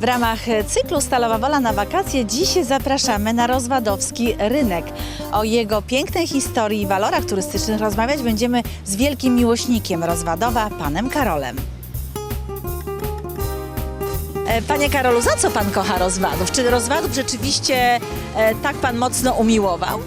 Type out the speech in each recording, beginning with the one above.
W ramach cyklu Stalowa Wola na wakacje dziś zapraszamy na rozwadowski rynek. O jego pięknej historii i walorach turystycznych rozmawiać będziemy z wielkim miłośnikiem Rozwadowa, panem Karolem. E, Panie Karolu, za co pan kocha rozwadów? Czy rozwadów rzeczywiście e, tak pan mocno umiłował?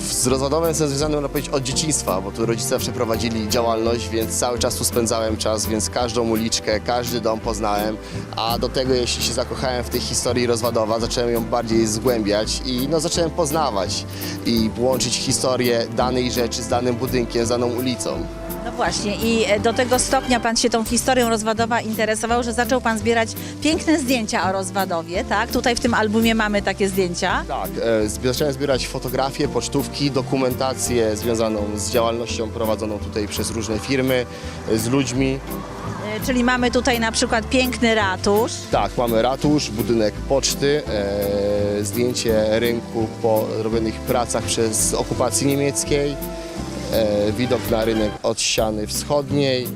Z rozwodowem jestem związany, można powiedzieć, od dzieciństwa, bo tu rodzice zawsze prowadzili działalność, więc cały czas tu spędzałem czas, więc każdą uliczkę, każdy dom poznałem, a do tego, jeśli się zakochałem w tej historii rozwadowa, zacząłem ją bardziej zgłębiać i no, zacząłem poznawać i łączyć historię danej rzeczy z danym budynkiem, z daną ulicą. No właśnie i e, do tego stopnia pan się tą historią Rozwadowa interesował, że zaczął pan zbierać piękne zdjęcia o Rozwadowie, tak? Tutaj w tym albumie mamy takie zdjęcia. Tak, e, zacząłem zbierać fotografie, pocztówki, dokumentację związaną z działalnością prowadzoną tutaj przez różne firmy, e, z ludźmi. E, Czyli mamy tutaj na przykład piękny ratusz. Tak, mamy ratusz, budynek poczty, e, zdjęcie rynku po robionych pracach przez okupacji niemieckiej, widok na rynek od ściany wschodniej,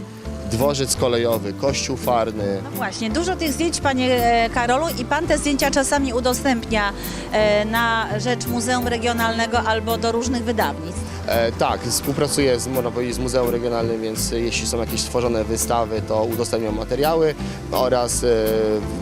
dworzec kolejowy, kościół farny. No właśnie, dużo tych zdjęć, panie e, Karolu, i pan te zdjęcia czasami udostępnia e, na rzecz Muzeum Regionalnego albo do różnych wydawnictw. E, tak, współpracuję z, można powiedzieć, z Muzeum Regionalnym, więc e, jeśli są jakieś tworzone wystawy, to udostępniam materiały oraz e,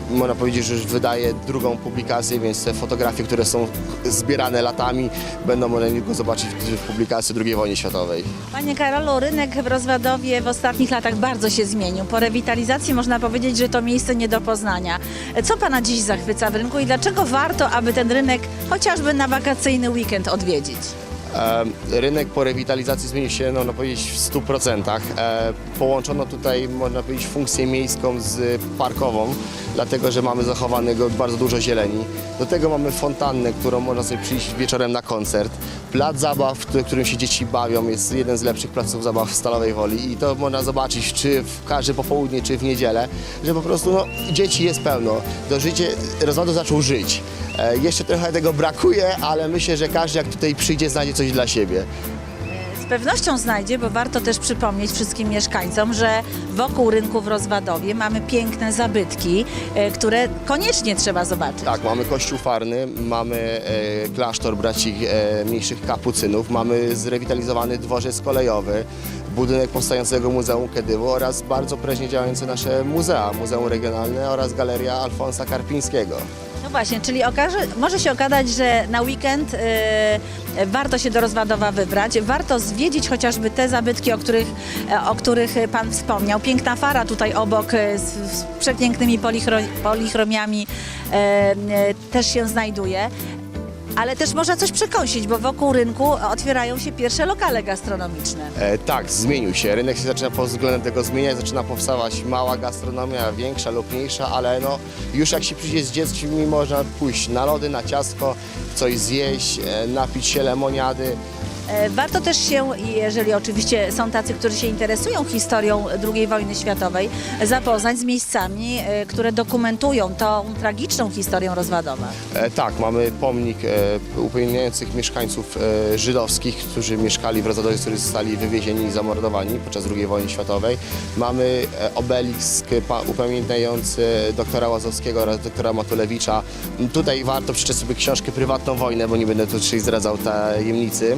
można powiedzieć, że już wydaję drugą publikację, więc te fotografie, które są zbierane latami, będą można go zobaczyć w, w publikacji II wojny światowej. Panie Karolu, rynek w Rozwadowie w ostatnich latach bardzo się zmienił. Po rewitalizacji można powiedzieć, że to miejsce nie do poznania. Co pana dziś zachwyca w rynku i dlaczego warto, aby ten rynek chociażby na wakacyjny weekend odwiedzić? E, Rynek po rewitalizacji zmienił się, no, można powiedzieć, w 100%. E, Połączono tutaj, można powiedzieć, funkcję miejską z parkową, dlatego że mamy zachowanego bardzo dużo zieleni. Do tego mamy fontannę, którą można sobie przyjść wieczorem na koncert. Plac zabaw, w którym się dzieci bawią, jest jeden z lepszych placów zabaw w Stalowej Woli i to można zobaczyć czy w każde popołudnie, czy w niedzielę, że po prostu no, dzieci jest pełno. To życie, rozwadu zaczął żyć. E, Jeszcze trochę tego brakuje, ale myślę, że każdy jak tutaj przyjdzie, znajdzie coś dla siebie. Z pewnością znajdzie, bo warto też przypomnieć wszystkim mieszkańcom, że wokół rynku w Rozwadowie mamy piękne zabytki, e, które koniecznie trzeba zobaczyć. Tak, mamy kościół farny, mamy e, klasztor braci e, mniejszych kapucynów, mamy zrewitalizowany dworzec kolejowy, budynek powstającego Muzeum Kedywu oraz bardzo prężnie działające nasze muzea, Muzeum Regionalne oraz Galeria Alfonsa Karpińskiego. Właśnie, czyli okaże, może się okazać, że na weekend e, warto się do Rozwadowa wybrać, warto zwiedzić chociażby te zabytki, o których, e, o których Pan wspomniał. Piękna fara tutaj obok e, z, z przepięknymi polichro, polichromiami e, e, też się znajduje. Ale też można coś przekąsić, bo wokół rynku otwierają się pierwsze lokale gastronomiczne. E, tak, zmienił się. Rynek się zaczyna pod względem tego zmieniać, zaczyna powstawać mała gastronomia, większa lub mniejsza, ale no, już jak się przyjdzie z dziećmi, można pójść na lody, na ciastko, coś zjeść, e, napić się lemoniady. E, Warto też się, jeżeli oczywiście są tacy, którzy się interesują historią II wojny światowej, zapoznać z miejscami, e, które dokumentują tą tragiczną historię Rozwadowa. E, tak, mamy pomnik e, upamiętniających mieszkańców żydowskich, którzy mieszkali w Rozadowie, którzy zostali wywiezieni i zamordowani podczas II wojny światowej. Mamy obelisk pa, upamiętniający doktora Łazowskiego oraz doktora Matulewicza. Tutaj warto przeczytać sobie książkę Prywatną Wojnę, bo nie będę tu dzisiaj zdradzał tajemnicy.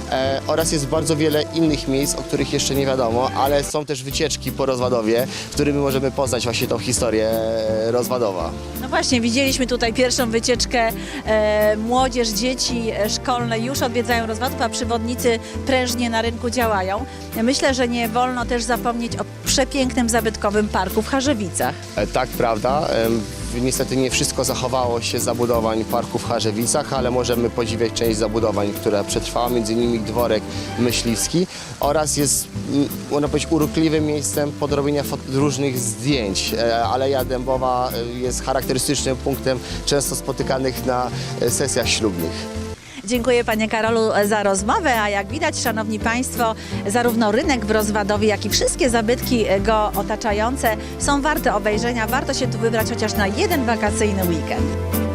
E, oraz jest bardzo wiele innych miejsc, o których jeszcze nie wiadomo, ale są też wycieczki po Rozwadowie, w których możemy poznać właśnie tą historię Rozwadowa. No właśnie, widzieliśmy tutaj pierwszą wycieczkę. E, młodzież, dzieci e, szkolne już odwiedzają Rozwadów, a przewodnicy prężnie na rynku działają. Myślę, że nie wolno też zapomnieć o przepięknym zabytkowym parku w Charzewicach. E, Tak, prawda. Niestety nie wszystko zachowało się z zabudowań parku w Charzewicach, ale możemy podziwiać część zabudowań, która przetrwała, między innymi dworek myśliwski oraz jest, mm, można powiedzieć, urokliwym miejscem podrobienia różnych zdjęć. E, Aleja Dębowa e, jest charakterystycznym punktem często spotykanych na e, sesjach ślubnych. Dziękuję Panie Karolu za rozmowę, a jak widać, Szanowni Państwo, zarówno rynek w Rozwadowie, jak i wszystkie zabytki go otaczające są warte obejrzenia. Warto się tu wybrać chociaż na jeden wakacyjny weekend.